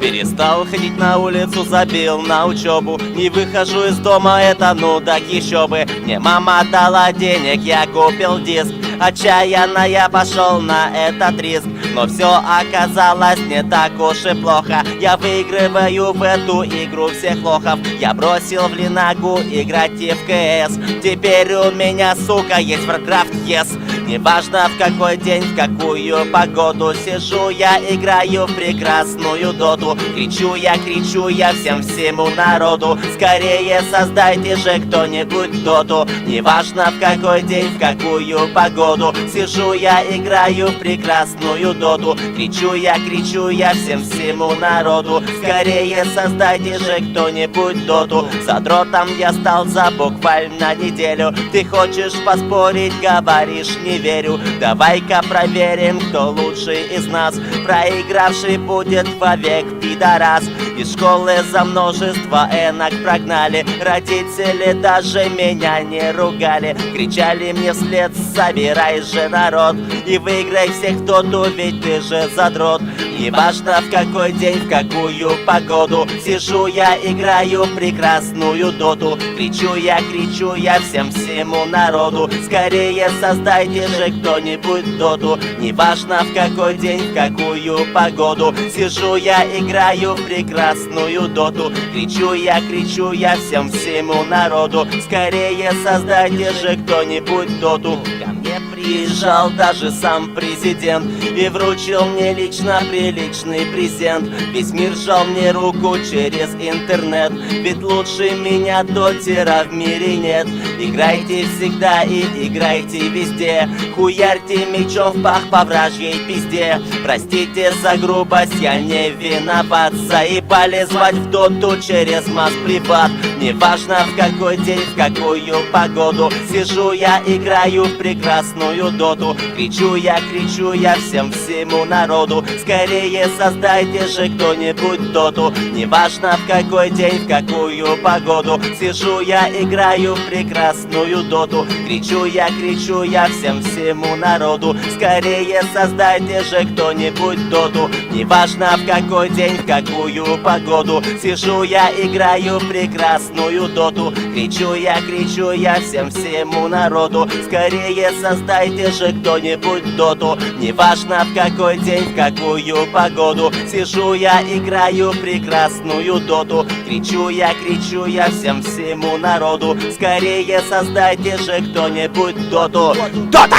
Перестал ходить на улицу, забил на учебу. Не выхожу из дома, это ну так еще бы. Мне мама дала денег, я купил диск. Отчаянно я пошел на этот риск. Но все оказалось не так уж и плохо. Я выигрываю в эту игру всех лохов. Я бросил в Линагу играть и в КС Теперь у меня, сука, есть Warcraft, yes Неважно в какой день, в какую погоду Сижу я, играю в прекрасную доту. Кричу я, кричу я всем всему народу. Скорее создайте же кто-нибудь доту. Неважно в какой день, в какую погоду Сижу я, играю в прекрасную доту. Кричу я, кричу я всем всему народу. Скорее создайте же кто-нибудь доту. Задротом я стал за буквально неделю. Ты хочешь поспорить, говоришь не верю Давай-ка проверим, кто лучший из нас. Проигравший будет вовек пидорас. Из школы за множество энок прогнали. Родители даже меня не ругали. Кричали мне вслед, собирай же народ И выиграй всех в доту, ведь ты же задрот Неважно в какой день, в какую погоду. Сижу я, играю прекрасную доту. Кричу я, кричу я всем всему народу. Скорее создайте же кто-нибудь доту. Неважно в какой день, в какую погоду. Сижу я, играю в прекрасную доту. Кричу я, кричу я всем всему народу. Скорее создайте же кто-нибудь доту. Ко мне приезжал даже сам президент И вручил мне лично приличный презент. Весь мир жал мне руку через интернет Ведь лучше меня дотера в мире нет. Играйте всегда и играйте везде Хуярьте мечом в пах по вражьей пизде. Простите за грубость, я не виноват Заебали звать в доту через масс приват. Неважно в какой день, в какую погоду Сижу я, играю в прекрасную доту. Кричу я, кричу я всем всему народу. Скорее создайте же кто-нибудь доту. Неважно в какой день, в какую погоду. Сижу я, играю в прекрасную доту. Кричу я, кричу я всем всему народу. Скорее создайте же кто-нибудь доту. Неважно в какой день, в какую погоду. Сижу я, играю в прекрасную доту. Кричу я, кричу я всем всему народу. Скорее создайте же кто-нибудь доту Неважно в какой день, в какую погоду. Сижу я, играю в прекрасную доту. Кричу я, кричу я всем всему народу. Скорее создайте же кто-нибудь доту. Дота!